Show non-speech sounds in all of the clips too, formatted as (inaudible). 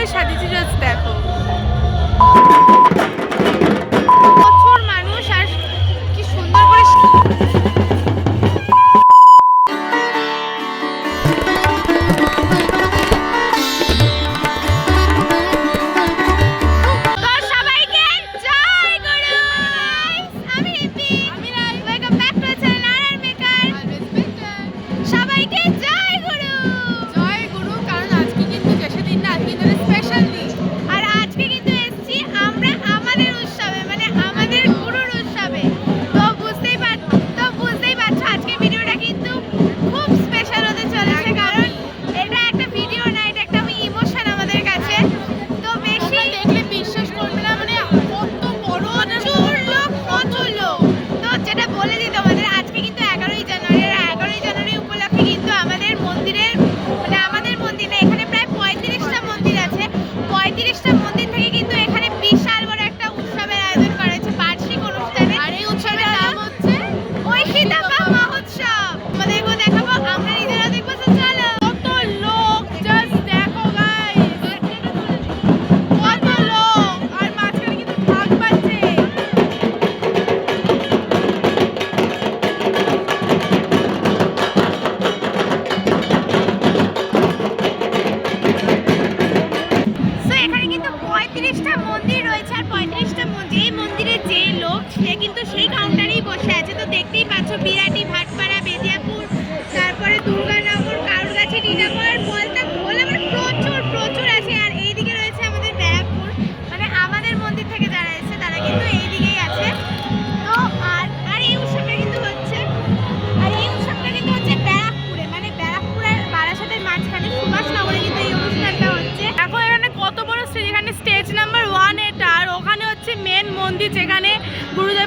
তাহলে সাজিচি জাস্ট দেখো।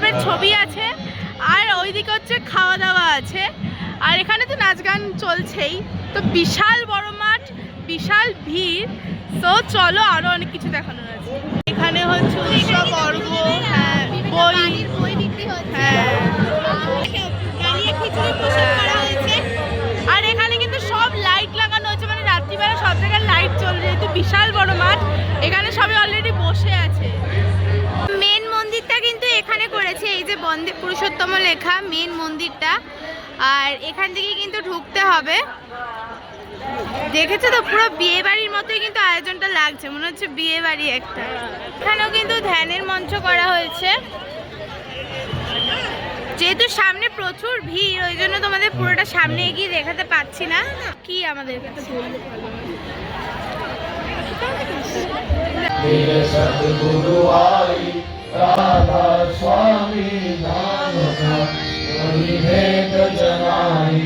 গল্পের ছবি আছে, আর ওইদিকে হচ্ছে খাওয়া দাওয়া আছে। আর এখানে তো নাচ গান চলছেই। তো বিশাল বড় মাঠ, বিশাল ভিড়। তো চলো আরও অনেক কিছু দেখানো আছে। এখানে হচ্ছে উৎসব বর্গ হ্যাঁ, হ্যাঁ আর এখানে কিন্তু সব লাইট লাগানো হচ্ছে মানে রাত্রিবেলা সব জায়গায় লাইট চলছে। যেহেতু বিশাল বড় মাঠ, এখানে সবাই অলরেডি বসে আছে। মেন মন্দির পুরুষোত্তম লেখা, মেন মন্দিরটা। আর এখান থেকে কিন্তু ঢুকতে হবে। দেখেছ তো, পুরো বিয়ে বাড়ির মতোই কিন্তু আয়োজনটা লাগছে। মনে হচ্ছে বিয়ে বাড়ি একটা। এখানেও কিন্তু ধ্যানের মঞ্চ করা হয়েছে। যেহেতু সামনে প্রচুর ভিড়, ওই জন্য তোমাদের পুরোটা সামনে এগিয়ে দেখাতে পাচ্ছি না। কি আমাদের? কাছে राधा स्वामी धाम का वही भेद जनाई।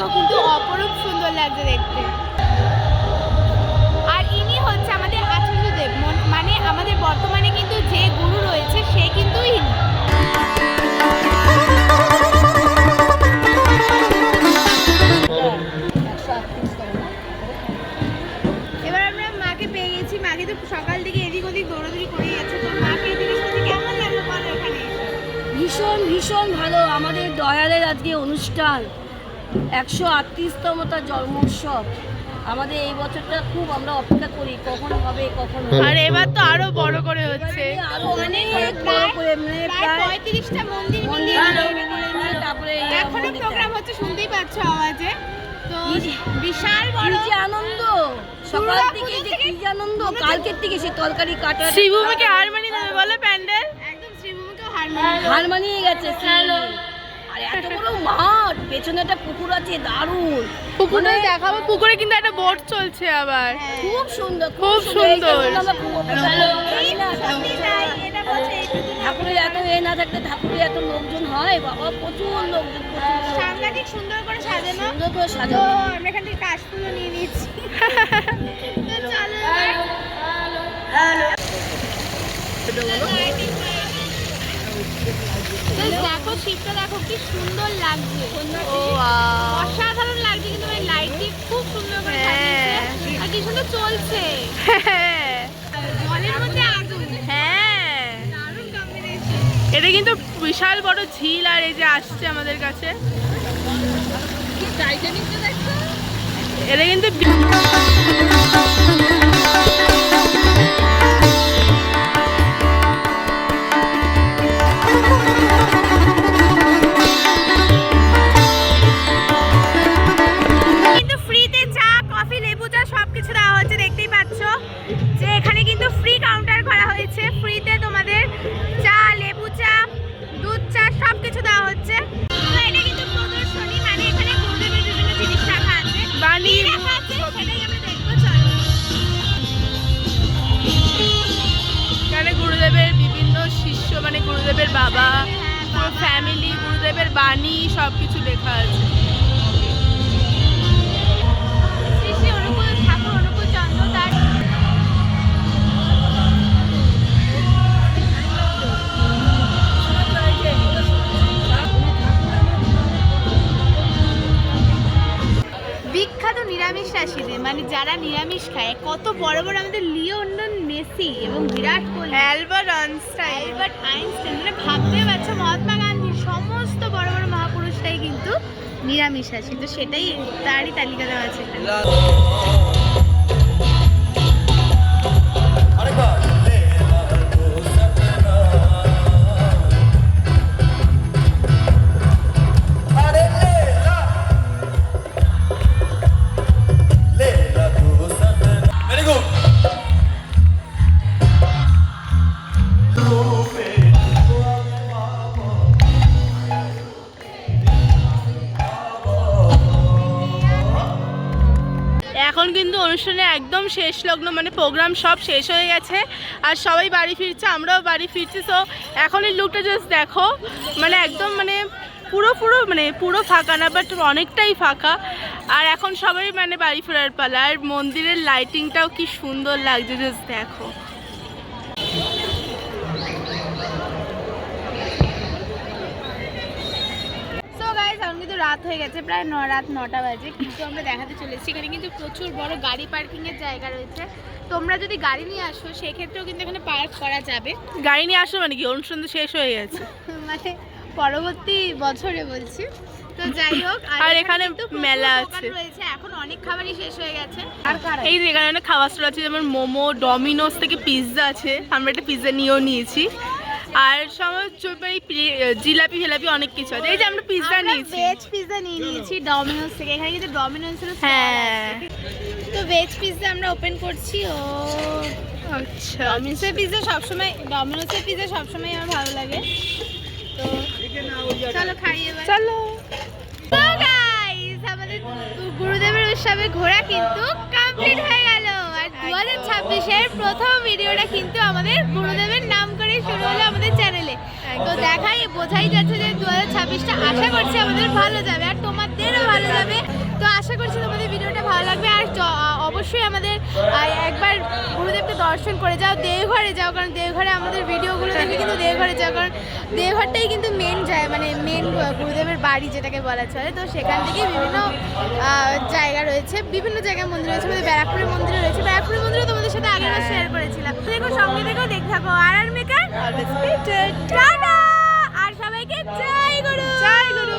জায়গা কিন্তু অপরূপ সুন্দর লাগছে দেখতে। আর ইনি হচ্ছে আমাদের আচার্যদেব। মানে আমাদের বর্তমানে কিন্তু যে গুরু রয়েছে সে কিন্তু ইনি। ভীষণ ভালো। আমাদের দয়ালের আজকে অনুষ্ঠান। একশো আটত্রিশতমতা জন্মোৎসব। আমাদের এই বছরটা খুব আমরা অপেক্ষা করি কখন হবে কখন হবে আর এবার তো আরও বড় করে হচ্ছে। আরও অনেক বড় করে মানে প্রায় প্রায় পঁয়ত্রিশটা মন্দির মন্দির তারপরে এখনও প্রোগ্রাম হচ্ছে শুনতেই পাচ্ছ আওয়াজে। তো বিশাল বড় কি আনন্দ। সকাল থেকে যে কি আনন্দ। কালকের থেকে সে তরকারি কাটা শ্রীভূমিকে হার মানিয়ে দেবে বলো প্যান্ডেল। একদম শ্রীভূমিকেও হার মানিয়ে গেছে। আর এত বড় মাঠ। পেছনে একটা পুকুর আছে দারুণ। পুকুরে দেখাবো। পুকুরে কিন্তু একটা বোট চলছে আবার। খুব সুন্দর খুব সুন্দর। খুব এইটুকু ঠাকুরের এত এ না থাকলে ঠাকুরের এত লোকজন হয়? বাবা প্রচুর লোকজন সাংঘাতিক সুন্দর করে সাজানো সুন্দর করে সাজানো আমরা এখান থেকে কাশফুলও নিয়ে নিচ্ছি। (laughs) চলো দেখো শিপটা দেখো কি সুন্দর লাগছে। অসাধারণ লাগছে কিন্তু মানে লাইটিং খুব সুন্দর করে হ্যাঁ। সাজিয়েছে আর কি সুন্দর চলছে। জলের মধ্যে আগুন। হ্যাঁ এটা কিন্তু বিশাল বড় ঝিল আর এই যে আসছে আমাদের কাছে। টাইটানিকটা দেখো এটা কিন্তু বাবা, পুরো ফ্যামিলি গুরুদেবের বাণী সব কিছু লেখা আছে। বিখ্যাত নিরামিষ রাশিদের মানে যারা নিরামিষ খায়, কত বড় বড় আমাদের লিওন্ডন মেসি এবং Virat Kohli. Albert Einstein. Albert Einstein মানে ভাবতে পারছ মহাত্মা গান্ধী সমস্ত বড় বড় মহাপুরুষটাই কিন্তু নিরামিষ আছে তো সেটাই তারই তালিকা দেওয়া আছে একদম শেষ লগ্ন মানে প্রোগ্রাম সব শেষ হয়ে গেছে। আর সবাই বাড়ি ফিরছে, আমরাও বাড়ি ফিরছি। তো এখন এই লুকটা জাস্ট দেখো মানে একদম মানে পুরো পুরো মানে পুরো ফাঁকা না বাট অনেকটাই ফাঁকা। আর এখন সবাই মানে বাড়ি ফেরার পালা, আর মন্দিরের লাইটিংটাও কি সুন্দর লাগছে জাস্ট দেখো সো গাইস এখন কিন্তু রাত হয়ে গেছে প্রায় ন রাত নটা বাজে। কিন্তু আমরা দেখাতে চলে এসেছি। এখানে কিন্তু প্রচুর বড় গাড়ি পার্কিং এর জায়গা রয়েছে। তোমরা যদি গাড়ি নিয়ে আসো সেক্ষেত্রেও কিন্তু এখানে পার্ক করা যাবে। গাড়ি নিয়ে আসো মানে কি? অনুষ্ঠান তো শেষ হয়ে গেছে। (laughs) মানে পরবর্তী বছরে বলছি। তো যাই হোক আর এখানে মেলা আছে। রয়েছে। এখন অনেক খাবারই শেষ হয়ে গেছে। আর এই যে এখানে অনেক খাবার স্টল আছে যেমন মোমো ডমিনোস থেকে পিৎজা আছে। আমরা একটা পিৎজা নিয়েও নিয়েছি। আর সমস্ত জিলাপি ফিলাপি অনেক কিছু আছে। এই যে আমরা পিৎজা নিয়েছি। ভেজ পিৎজা নিয়ে নিয়েছি ডমিনোস থেকে। এখানে কিন্তু ডমিনোসের হ্যাঁ। তো ভেজ পিৎজা আমরা ওপেন করছি ও। আচ্ছা। ডমিনোসের পিৎজা সবসময় ডমিনোসের পিৎজা সবসময় আমার ভালো লাগে। তো চলো খাই এবার। চলো। গাইস আমাদের গুরুদেবের উৎসবে ঘোরা কিন্তু কমপ্লিট হয়ে গেল। আর দু হাজার ছাব্বিশের প্রথম ভিডিওটা কিন্তু আমাদের গুরুদেবের নাম করে শুরু হলো আমাদের চ্যানেলে তো দেখাই বোঝাই যাচ্ছে যে দু হাজার ছাব্বিশটা আশা করছি আমাদের ভালো যাবে আর তোমাদেরও ভালো যাবে। তো আশা করছি তোমাদের ভিডিওটা ভালো লাগবে। আর অবশ্যই আমাদের একবার গুরুদেবকে দর্শন করে যাও। দেওঘরে যাও কারণ দেওঘরে আমাদের ভিডিওগুলো দেখে কিন্তু দেওঘরে যাও কারণ দেওঘরটাই কিন্তু মেন যায় মানে মেন গুরুদেবের বাড়ি যেটাকে বলা চলে। তো সেখান থেকে বিভিন্ন জায়গা রয়েছে। বিভিন্ন জায়গায় মন্দির রয়েছে আমাদের ব্যারাকপুরের মন্দির রয়েছে। ব্যারাকপুরের মন্দিরও তোমাদের সাথে আগের শেয়ার করেছিলাম। দেখো সঙ্গে দেখো দেখ থাকো আর আর মেকার টাটা! আর সবাইকে জয় গুরু! জয় গুরু!